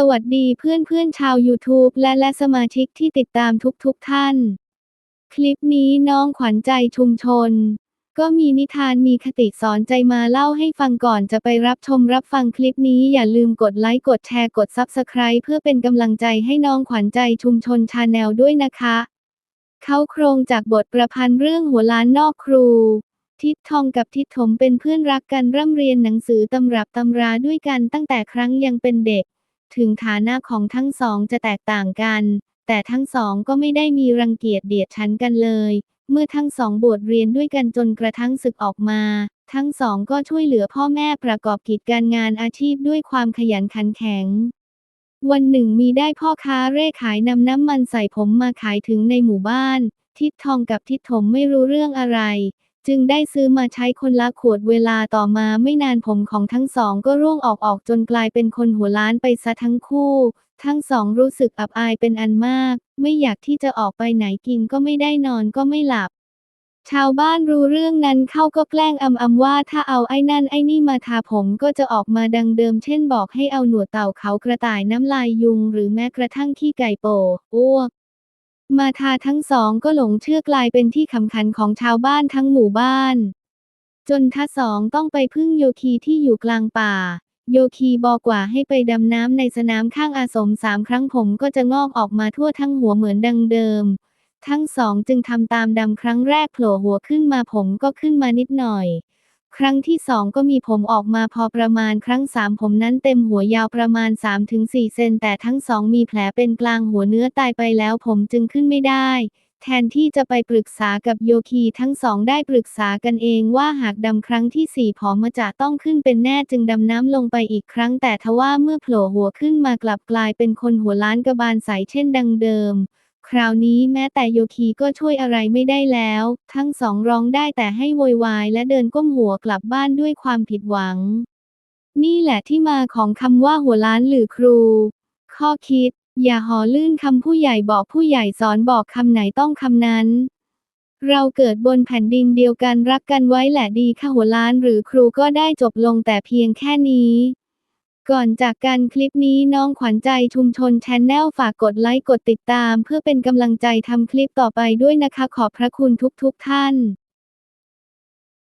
สวัสดีเพื่อนเพื่อนๆชาว YouTube และและสมาชิกที่ติดตามทุกๆทท่าน คลิปนี้น้องขวัญใจชุมชน ก็มีนิทานมีคติสอนใจมาเล่าให้ฟังก่อนจะไปรับชมรับฟังคลิปนี้อย่าลืมกดไลค์กดแชร์กด Subscribe เพื่อเป็นกำลังใจให้น้องขวัญใจชุมชนชาแนลด้วยนะคะ เขาโครงจากบทประพันธ์เรื่องหัวล้านนอกครูทิดทองกับทิดถมเป็นเพื่อนรักกันร่ำเรียนหนังสือตำรับตำราด้วยกันตั้งแต่ครั้งยังเป็นเด็ก ถึงฐานะของทั้งสองจะแตกต่างกัน แต่ทั้งสองก็ไม่ได้มีรังเกียจเดียดฉันกันเลย เมื่อทั้งสองบวชเรียนด้วยกันจนกระทั่งศึกออกมา ทั้งสองก็ช่วยเหลือพ่อแม่ประกอบกิจการงานอาชีพด้วยความขยันขันแข็ง วันหนึ่งมีได้พ่อค้าเร่ขายนำน้ำมันใส่ผมมาขายถึงในหมู่บ้าน ทิดทองกับทิดถมไม่รู้เรื่องอะไร จึงได้ซื้อมาใช้คนละขวดเวลาต่อมาไม่นานผมของทั้งสองก็ร่วงออกออกจนกลายเป็นคนหัวล้านไปซะทั้งคู่ ทั้งสองรู้สึกอับอายเป็นอันมาก ไม่อยากที่จะออกไปไหนกินก็ไม่ได้นอนก็ไม่หลับ ชาวบ้านรู้เรื่องนั้นเข้าก็แกล้งอำอำว่าถ้าเอาไอ้นั่นไอ้นี่มาทาผมก็จะออกมาดังเดิม เช่นบอกให้เอาหนวดเต่าเขากระต่ายน้ำลายยุง หรือแม้กระทั่งขี้ไก่โปอ้วก มาทาทั้งสองก็หลงเชื่อกลายเป็นที่ขำขันของชาวบ้านทั้งหมู่บ้าน จนทัสองต้องไปพึ่งโยคีที่อยู่กลางป่า โยคีบอกว่าให้ไปดำน้ำในสนามข้างอาสมสามครั้งผมก็จะงอกออกมาทั่วทั้งหัวเหมือนดังเดิม ทั้งสองจึงทำตามดำครั้งแรกโผล่หัวขึ้นมาผมก็ขึ้นมานิดหน่อย ครั้งที่สองก็มีผมออกมาพอประมาณครั้งสามผมนั้นเต็มหัวยาวประมาณ 3-4 เซนแต่ทั้งสองมีแผลเป็นกลางหัวเนื้อตายไปแล้วผมจึงขึ้นไม่ได้ แทนที่จะไปปรึกษากับโยคีทั้งสองได้ปรึกษากันเองว่าหากดำครั้งที่สี่ผอมจะต้องขึ้นเป็นแน่จึงดำน้ำลงไปอีกครั้งแต่ทว่าเมื่อโผล่หัวขึ้นมากลับกลายเป็นคนหัวล้านกระบาลใสเช่นดังเดิม คราวนี้แม้แต่โยคีก็ช่วยอะไรไม่ได้แล้ว ทั้งสองร้องได้แต่ให้โวยวายและเดินก้มหัวกลับบ้านด้วยความผิดหวัง นี่แหละที่มาของคำว่าหัวล้านหรือครู ข้อคิด อย่าห่อลื่นคำผู้ใหญ่บอกผู้ใหญ่สอนบอกคำไหนต้องคำนั้น เราเกิดบนแผ่นดินเดียวกันรักกันไว้แหละดีค่ะหัวล้านหรือครูก็ได้จบลงแต่เพียงแค่นี้ ก่อนจากกันคลิปนี้น้องขวัญใจชุมชนแชนแนลฝากกดไลค์กดติดตาม เพื่อเป็นกำลังใจทำคลิปต่อไปด้วยนะคะขอบพระคุณทุกๆทท่าน